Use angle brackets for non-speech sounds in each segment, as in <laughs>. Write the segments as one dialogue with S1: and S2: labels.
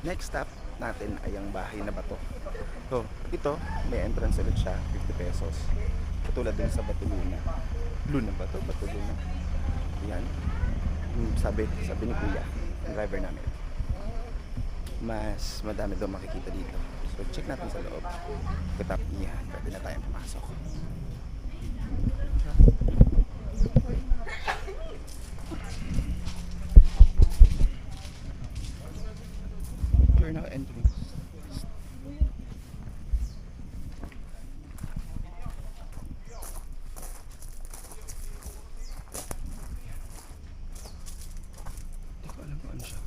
S1: Next stop natin ay ang bahay na bato. So, ito, may entrance ulit siya, 50 pesos. Katulad din sa Bato Luna. Luna ba to? Bato Luna. Yan. Hmm, Sabi, sabi ni Kuya, driver namin. Mas madami daw makikita dito. So, check natin sa loob. Katap, yan, pwede na tayong pumasok. You're now entering. Hindi ko alam kung ano siya.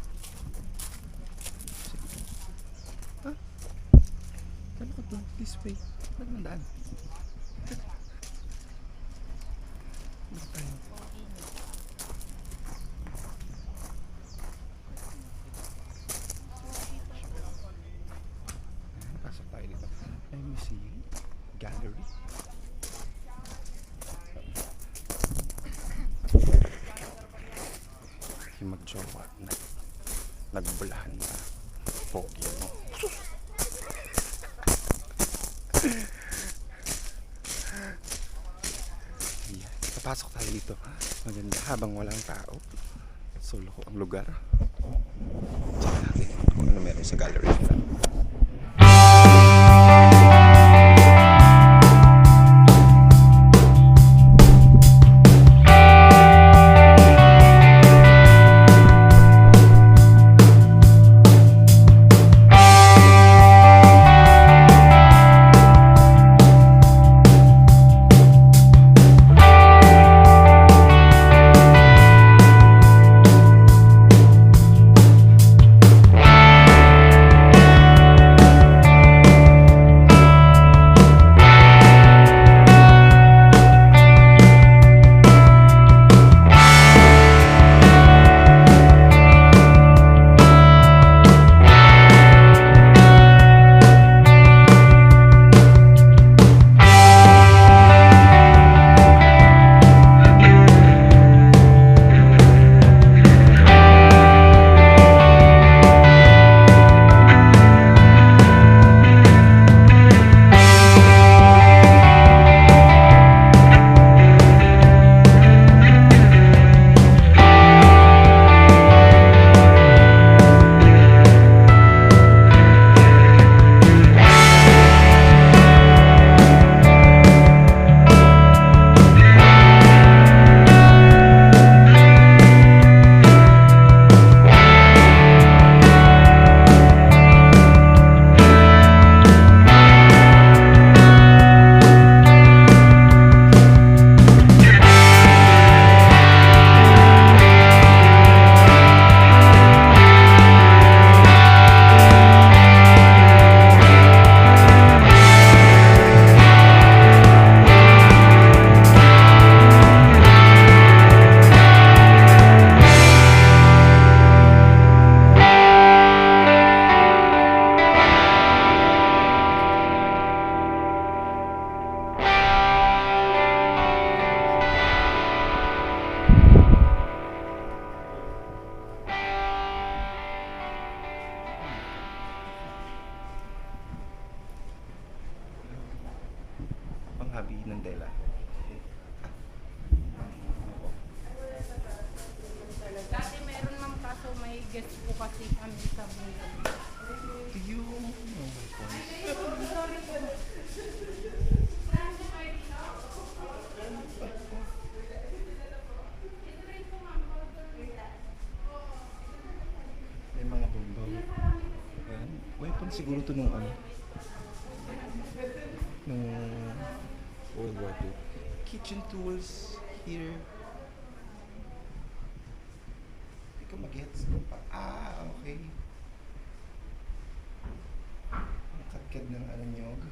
S1: Ha? Kala ko to, this way. Ba't mandaan? Bakit tayo? Pasok tayo dito. Museum, gallery. Yung magjowa na nagbulahan na pogi mo. Ayan, papasok tayo dito. Maganda habang walang tao. Solo ko ang lugar. Check natin kung ano meron sa gallery Weapon siguro to nung ano. Nung World War II. Kitchen tools here. Hindi ko mag-gets. Ah, okay. Ang katkad ng ano nyog.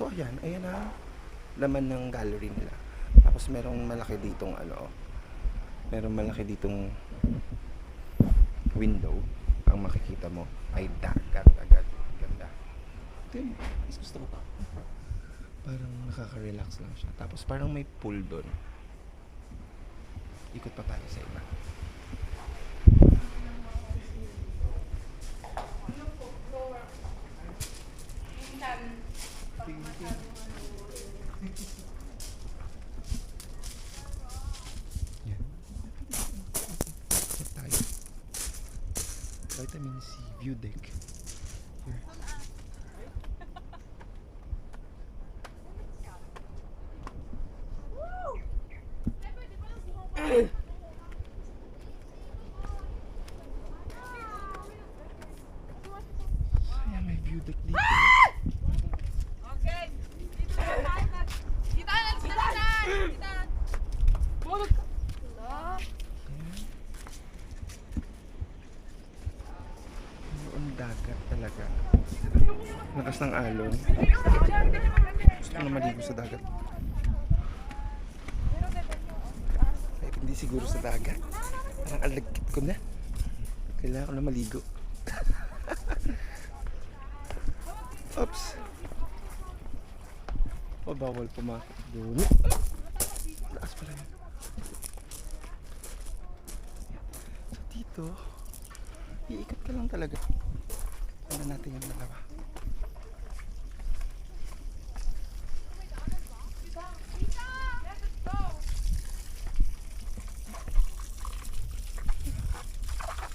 S1: So ayan, ayan na laman ng gallery nila. Tapos merong malaki ditong ano, merong malaki ditong window. Ang makikita mo ay dagat agad. Ganda. Ito yun, gusto ko pa. Parang nakaka-relax lang siya. Tapos parang may pool doon. Ikot pa tayo sa iba. Yan. Check tayo. Vitamin C view deck. Here. Ayan, may view deck.
S2: Okay. Dito na tayo na. Dito na, dito na. Dito na. Bulog ka. Wala.
S1: Ayan. Ang dagat talaga. Lakas ng alon. Gusto na maligo sa dagat. Kahit hindi siguro sa dagat. Parang alagkit ko na. Kailangan ko na maligo. <laughs> Oops. O bawal pumakit doon. Taas pala yun. So dito, iikot ka lang talaga. Ano natin yung dalawa.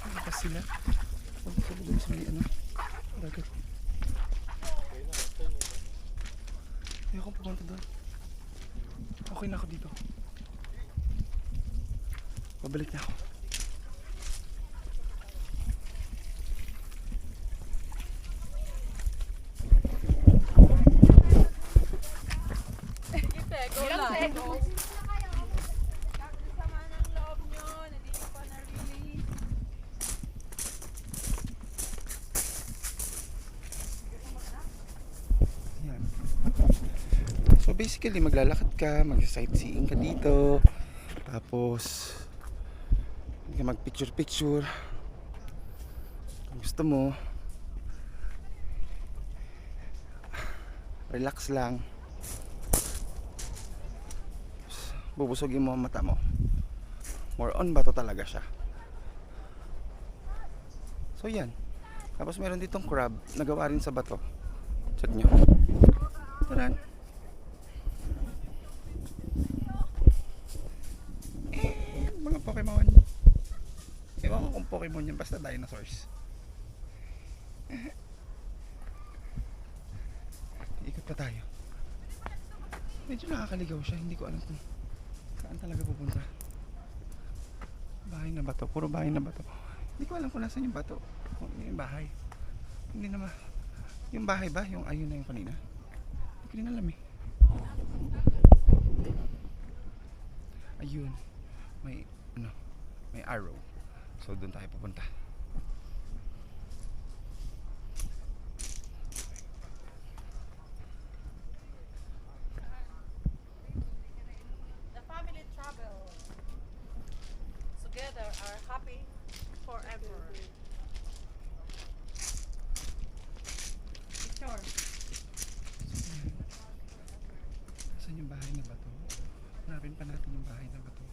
S1: Ano ba sila? Huwag sila doon sa may ano. Dagat. Ayoko pumunta doon. Okay na ako dito. Babalik na ako.
S2: Go lang. Sama ng loob nyo. Nandito pa na-release.
S1: Yan. So basically maglalakad ka, mag-sightseeing ka dito. Tapos ka mag-picture picture. Kung gusto mo relax lang. Bubusogin mo ang mata mo. More on bato talaga siya. So yan. Tapos meron ditong crab na gawa rin sa bato. Check nyo. Taran. Eh, mga Pokemon. Ewan ko kung Pokemon yan, basta dinosaurs. Ikot pa tayo. Medyo nakakaligaw siya, hindi ko alam kung saan talaga pupunta. Bahay na bato, puro bahay na bato. Hindi ko alam kung nasan yung bato. Kung yung bahay. Hindi naman. Yung bahay ba? Yung ayun na yung kanina? Hindi ko rin alam eh. Ayun. May, ano, may arrow. So, doon tayo pupunta.
S2: The family travel. Together are happy forever.
S3: Picture.
S1: Saan yung bahay na bato? Hanapin pa natin yung bahay na bato.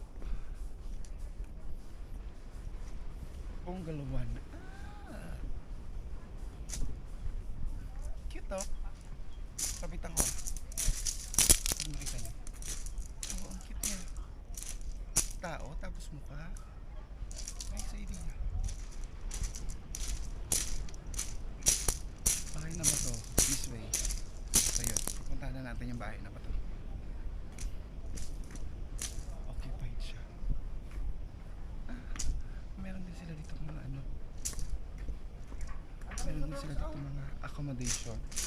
S1: Bungalow 1. Ah. Cute oh. Kapitan ko. Makita niyo? Oo, ang cute niya. Tao, tapos mukha. Nice idea. Bahay na ba to? This way. So yun, pupuntahan na natin yung bahay na ba to. Occupied siya. Ah, meron din sila dito mga ano. Meron din sila dito mga accommodation.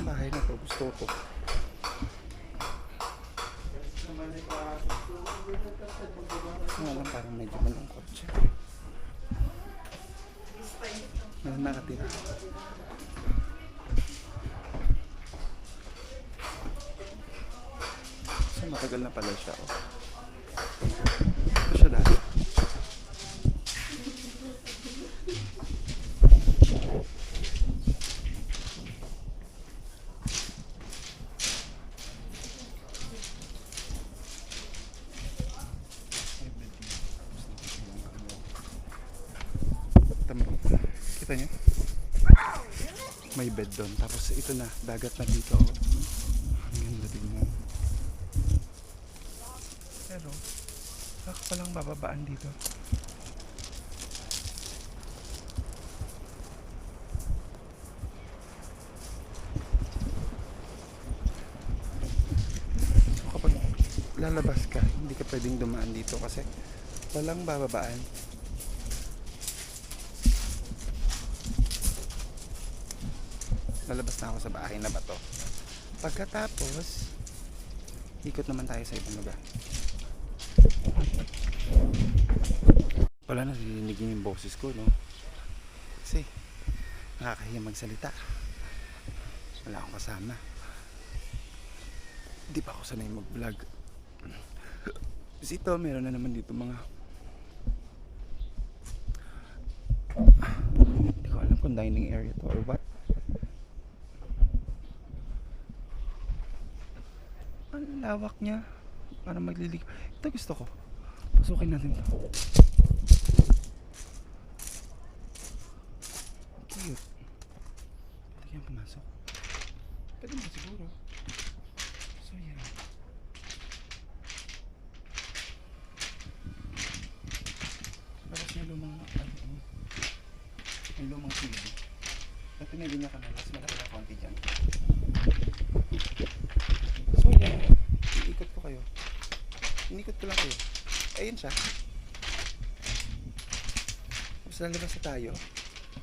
S1: Yung bahay na to. Gusto ko. Nga lang parang medyo malungkot siya. Meron nakatira. So matagal na pala siya. Oh. Ito siya dati. May bed din. Tapos nakita yung ano. Tama. Kita niyo? May bed doon. Tapos ito na, dagat na dito. Ang ganda din mo. Pero, baka palang bababaan dito. Lalabas ka, hindi ka pwedeng dumaan dito kasi walang bababaan. Lalabas na ako sa bahay na bato. Pagkatapos, ikot naman tayo sa ibang lugar. Wala na, niyo yung boses ko, no? Kasi, nakakahiya magsalita. Wala akong kasama. Di pa ako sanay mag-vlog. Kasi ito, meron na naman dito mga... Hindi ko alam kung dining area to or what. Ang lawak niya. Para maglilig. Ito gusto ko. Pasukin natin to. Cute. Pwede kayang pumasok. Pwede mo siguro. So yeah. Tapos yung lumang ano, yung lumang TV. At pinili niya kanalas, malaki na konti dyan. So yeah, iikot ko kayo. Inikot ko lang kayo. Ayun siya. Tapos lalabas na tayo.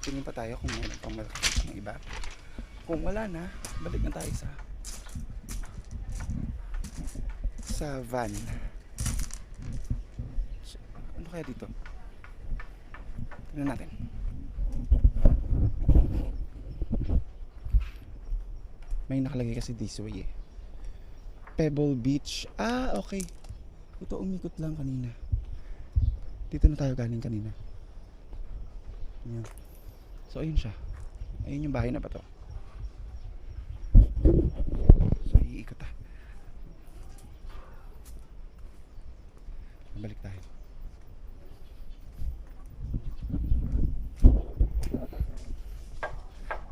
S1: Tingin pa tayo kung meron pang malaki ng iba. Kung wala na, balik na tayo sa sa van. Ano kaya dito? Tingnan natin. May nakalagay kasi this way eh. Pebble Beach. Ah, okay. Ito umikot lang kanina dito na tayo galing kanina. Ayan. so ayun siya. Ayun yung bahay na ba to? So iikot ah. Balik tayo.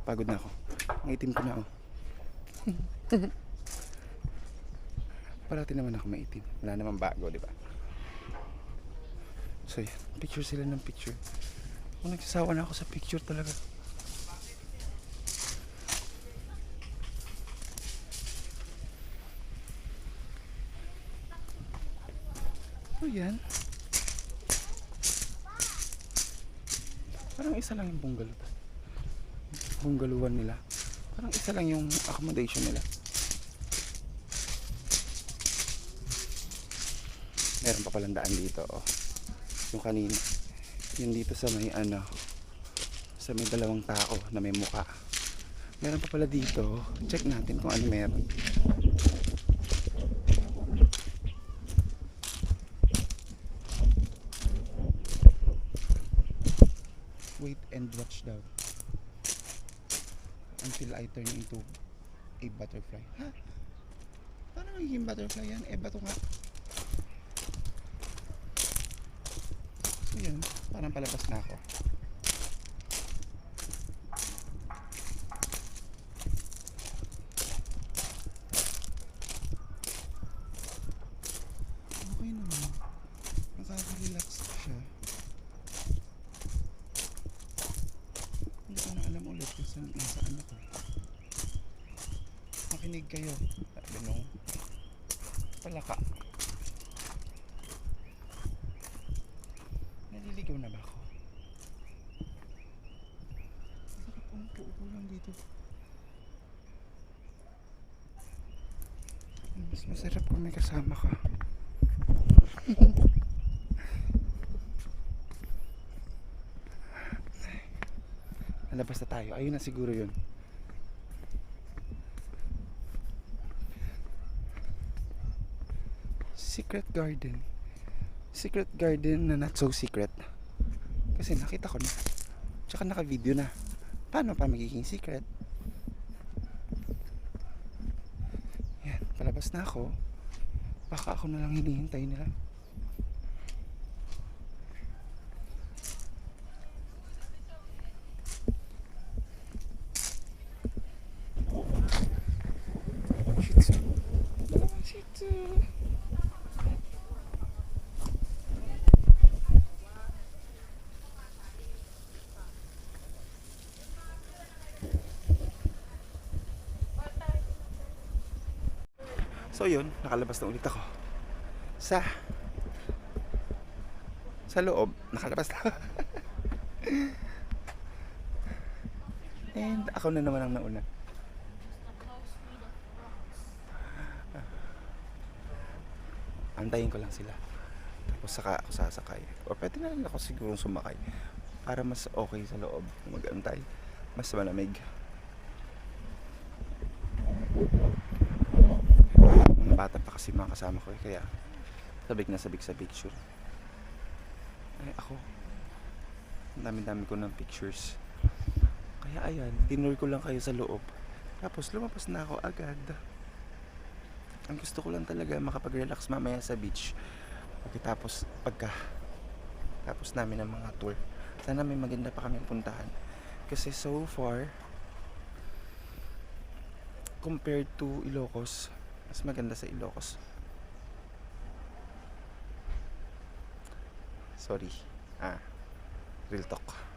S1: Pagod na ako. Ang itim ko na oh. <laughs> Parati naman ako maitim. Wala naman bago di ba? So, yan. Picture sila ng picture. Kung nagsasawa na ako sa picture talaga. So, yan. Parang isa lang yung bungalow. Bungalowan nila. Parang isa lang yung accommodation nila. Meron pa palang daan dito, oh. Yung kanina. Yung dito sa may ano, sa may dalawang tao na may muka. Meron pa pala dito. Check natin kung ano meron. Wait and watch daw. Until I turn into a butterfly. Ha? Paano magiging butterfly yan? Eh, bato nga. Yan, parang palabas na ako. Okay naman. Nakaka-relax siya. Hindi ko alam ulit kung saan, nasaan ako. Makinig kayo. Sabi nung palaka. Naliligaw na ba ako? Sakit ang puo ko lang dito. Mas masarap kung may kasama ka. <laughs> Nalabas na tayo. Ayun na siguro yun. Secret garden. Secret garden na not so secret. Kasi nakita ko na. Tsaka naka-video na. Paano pa magiging secret? Yan, palabas na ako. Baka ako na lang hinihintay nila. So yun, nakalabas na ulit ako. Sa sa loob, nakalabas na. <laughs> And ako na naman ang nauna. Antayin ko lang sila. Tapos saka ako sasakay. O pwede na rin ako siguro sumakay. Para mas okay sa loob. Mag-antay. Mas malamig. Mga bata pa kasi mga kasama ko eh. Kaya sabik na sabik sa picture. Ay ako. Ang dami-dami ko ng pictures. Kaya ayan, tinur ko lang kayo sa loob. Tapos lumabas na ako agad. Ang gusto ko lang talaga makapag-relax mamaya sa beach. Pagkatapos, pagka tapos namin ang mga tour. Sana may maganda pa kami puntahan. Kasi so far, compared to Ilocos, mas maganda sa Ilocos. Sorry. Ah, real talk.